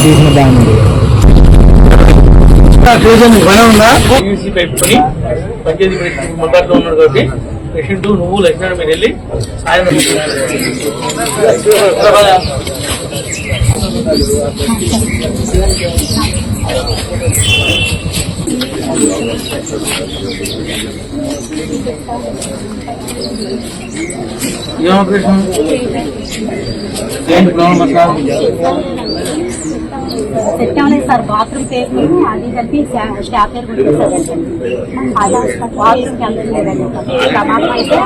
తీసిన దాన్ని పని ఉందా. పీవీసీ పెట్టుకుని పంచాయతీ మొదట్లో ఉన్నాడు కాబట్టి పేషెంట్ నువ్వు లక్ష్మణ్ మీరు వెళ్ళి ఏం ఆపరేషన్ ఏంటి ప్రాబ్లం అట్లా పెట్టామని సార్ బాత్రూమ్ పేరు అది కలిపి స్టాప్ పేరు కొట్టేసారండి అది బాత్రూమ్కి అందరూ లేదండి ప్రమాదం అయితే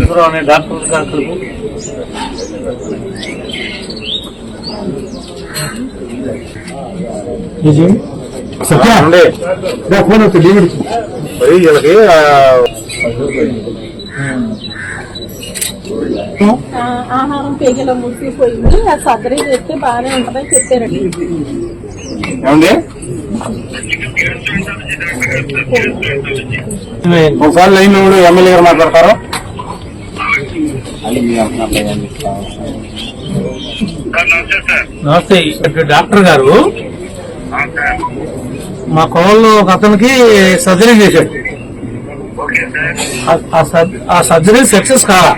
ఎవరో అనే డాక్టర్ గారు సత్య నా ఫోన్ వస్తుంది లీవ్ మరి వీళ్ళకి ఆ, ఆహారం పేగలో ముసిపోయింది ఆ సర్జరీ చేస్తే బాగానే ఉంటుందని చెప్పారండి. ఏమండి? ఒకసారి లైన్ ఎమ్మెల్యే గారు మాట్లాడతారు. నమస్తే ఇక్కడ డాక్టర్ గారు. మా కోళ్ళు ఒక అతనికి సర్జరీ చేశాడు. ఆ- సర్- ఆ సర్జరీ సక్సెస్ కాలా?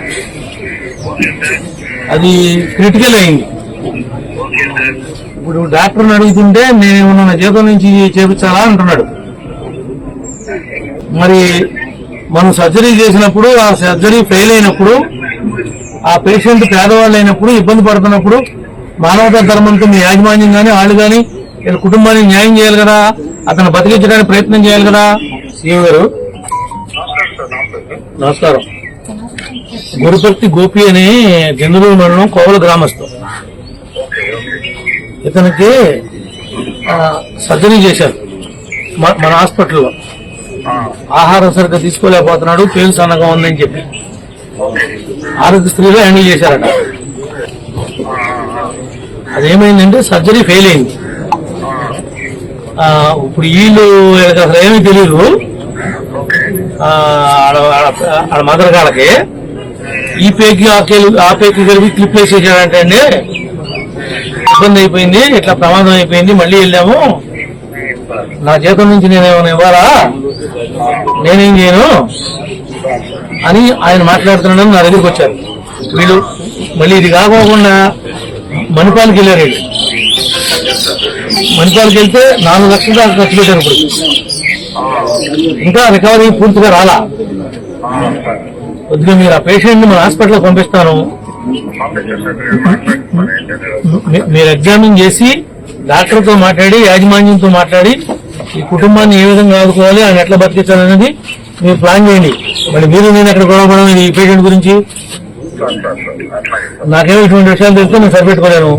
అది క్రిటికల్ అయింది. ఇప్పుడు డాక్టర్ని అడుగుతుంటే నేను నా జీతం నుంచి చేపించాలా? అంటున్నాడు. మరి మనం సర్జరీ చేసినప్పుడు ఆ సర్జరీ ఫెయిల్ అయినప్పుడు ఆ పేషెంట్ పేదవాళ్ళు అయినప్పుడు ఇబ్బంది పడుతున్నప్పుడు మానవతా ధర్మంతో మీ యాజమాన్యం కానీ వాళ్ళు కానీ వీళ్ళ కుటుంబానికి న్యాయం చేయాలి కదా? అతను బతికించడానికి ప్రయత్నం చేయాలి కదా? సీఎం గారు? నమస్కారం. గురుపర్తి గోపి అని జందులూరు మండలం కోవల గ్రామస్తు ఇతనికి సర్జరీ చేశారు. మన హాస్పిటల్లో. ఆహారం సరిగ్గా తీసుకోలేకపోతున్నాడు పేరు సన్నగా ఉందని చెప్పి. ఆరోగ్యశ్రీలో హ్యాండిల్ చేశారట. అదేమైందంటే సర్జరీ ఫెయిల్ అయింది. ఇప్పుడు వీళ్ళు అసలు ఏమీ తెలియదు ఆడ- మదర్ కాళ్ళకి ఈ పేకి ఆ కేలు ఆ పేకి కలిపి క్లిప్ వేసేసాడంటే అండి ఇబ్బంది అయిపోయింది ఇట్లా ప్రమాదం అయిపోయింది మళ్ళీ వెళ్ళాము. నా జీతం నుంచి నేనేమైనా ఇవ్వాలా? నేనేం చేయను? అని ఆయన మాట్లాడుతున్నాడని నా దగ్గరికి వచ్చారు. వీళ్ళు మళ్ళీ ఇది కాకోకుండా మణిపాలకి వెళ్ళారు వీళ్ళు. మణిపాల్కి వెళ్తే నాలుగు లక్షల దాకా ఖర్చు పెట్టారు ఇప్పుడు. ఇంకా రికవరీ పూర్తిగా రాలా? కొద్దిగా మీరు ఆ పేషెంట్ని మన హాస్పిటల్ పంపిస్తాను. మీరు ఎగ్జామిన్ చేసి డాక్టర్తో మాట్లాడి యాజమాన్యంతో మాట్లాడి ఈ కుటుంబాన్ని ఏ విధంగా ఆదుకోవాలి ఆయన ఎట్లా బతికించాలనేది మీరు ప్లాన్ చేయండి. మరి మీరు నేను ఎక్కడ గొడవపడడం ఈ పేషెంట్ గురించి? నాకేమో ఇటువంటి విషయాలు తెలిస్తే నేను సరిపెట్టుకోలేను.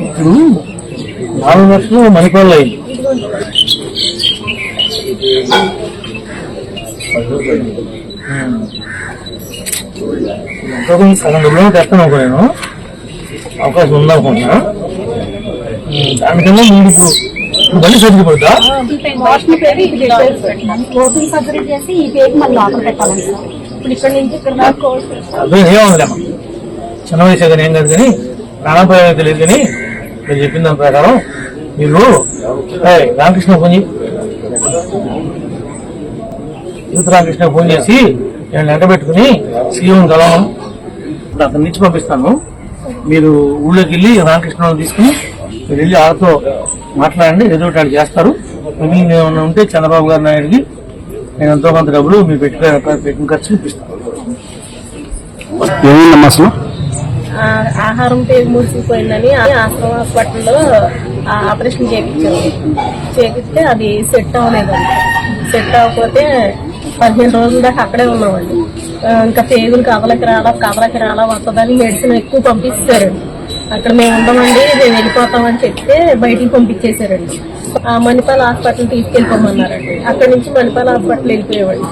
ఇప్పుడు నాలుగు లక్షలు మణిపాల్ అయింది ఇంకా కొంచెం సగం డబ్బులు తెస్తాను ఒక నేను అవకాశం ఉందనుకుంటున్నా దానికన్నా ముందు ఇప్పుడు ఇప్పుడు మళ్ళీ సర్ది పడుతా బాత్రూమ్ సర్జరీ చేసి ఈ పేరు మళ్ళీ లోపల పెట్టాలండి ఇప్పుడు ఇక్కడ నుంచి ఇక్కడ దాకా చిన్న వయసు కానీ ఏం కాదు కానీ ప్రాణాపాయం తెలియదు కానీ మీరు చెప్పిన దాని ప్రకారం మీరు రామకృష్ణ ఫోన్ చేయి. యూత్ రామకృష్ణ ఫోన్ చేసి నేను లెక్క పెట్టుకుని సీఎం కలవను. ఇప్పుడు అతని నుంచి పంపిస్తాను. మీరు ఊళ్ళోకి వెళ్ళి రామకృష్ణ తీసుకుని మీరు వెళ్ళి వాళ్ళతో మాట్లాడండి ఏదో ఒకటి చేస్తారు. మీరు ఏమైనా ఉంటే చంద్రబాబు గారి నాయుడికి నేను ఎంతో కొంత డబ్బులు మీరు పెట్టుకుని పెట్టిన ఖర్చు ఇప్పిస్తాను ఏమైందమ్మా అసలు? ఆహారం పేరు మూసిపోయిందని ఆశ్రమ హాస్పిటల్లో ఆ ఆపరేషన్ చేయించారు చేపిస్తే అది సెట్ అవ్వలేదండి సెట్ అవ్వకపోతే పదిహేను రోజుల దాకా అక్కడే ఉన్నామండి. ఇంకా పేగులు కవలకి రాలా కవలకి రాలా వస్తుందని మెడిసిన్ ఎక్కువ పంపిస్తారండి అక్కడ మేము ఉండమండి మేము వెళ్ళిపోతామని చెప్తే బయటికి పంపించేశారండి. ఆ మణిపాల్ హాస్పిటల్ తీసుకెళ్ళిపోమన్నారండి. అక్కడ నుంచి మణిపాల్ హాస్పిటల్ వెళ్ళిపోయేవాడి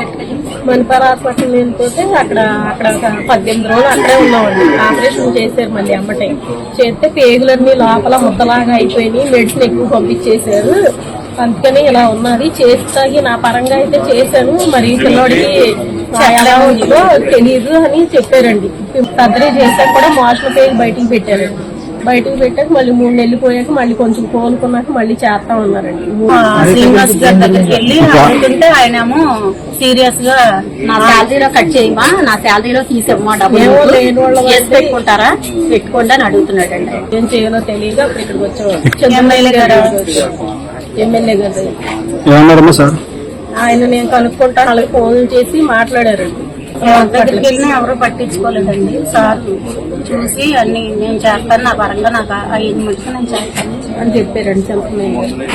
మణిపాల్ హాస్పిటల్ వెళ్ళిపోతే అక్కడ అక్కడ పద్దెనిమిది రోజులు అక్కడే ఉన్నామండి. ఆపరేషన్ చేశారు మళ్ళీ అమ్మటే చేస్తే పేగులన్నీ లోపల ముద్దలాగా అయిపోయినాయి మెడిసిన్ ఎక్కువ పంపించేశారు. అందుకని ఇలా ఉన్నది. చేస్తాగి నా పరంగా అయితే చేశాను. మరి పిల్లోడికి ఎలా ఉందో తెలీదు అని చెప్పారండి. సర్జరీ చేశాక కూడా మోషన్ పేరు బయటికి పెట్టారండి. బయటికి పెట్టాక మళ్ళీ మూడు నెలలు పోయాక మళ్ళీ కొంచెం కోలుకున్నాక మళ్ళీ చేస్తా ఉన్నారండి. ఆ, శ్రీనివాస్ గారి దగ్గరికి వెళ్ళి అడుగుతుంటే ఆయనేమో సీరియస్గా నా శాలరీలో కట్ చేయమా నా శాలరీలో తీసేమ్మా డబ్బులు చేసి పెట్టుకుంటారా? పెట్టుకోండి అని అడుగుతున్నాడండి. ఏం చేయాలో తెలియక అప్పుడు ఇక్కడికి వచ్చాం ఎమ్మెల్యే గారు ఎమ్మెల్యే గారు. దగ్గరికి. ఏమన్నారమ్మా సార్? ఆయన నేను కనుక్కుంటాను వాళ్ళకి ఫోన్ చేసి మాట్లాడారండి. దగ్గరికి వెళ్ళినా ఎవరు పట్టించుకోలేదండి. సార్ చూసి అన్ని నేను చేస్తాను నా పరంగా నాకు ఐదు మటుకు నేను చేస్తాను. అని చెప్పారండి చంపమయ్య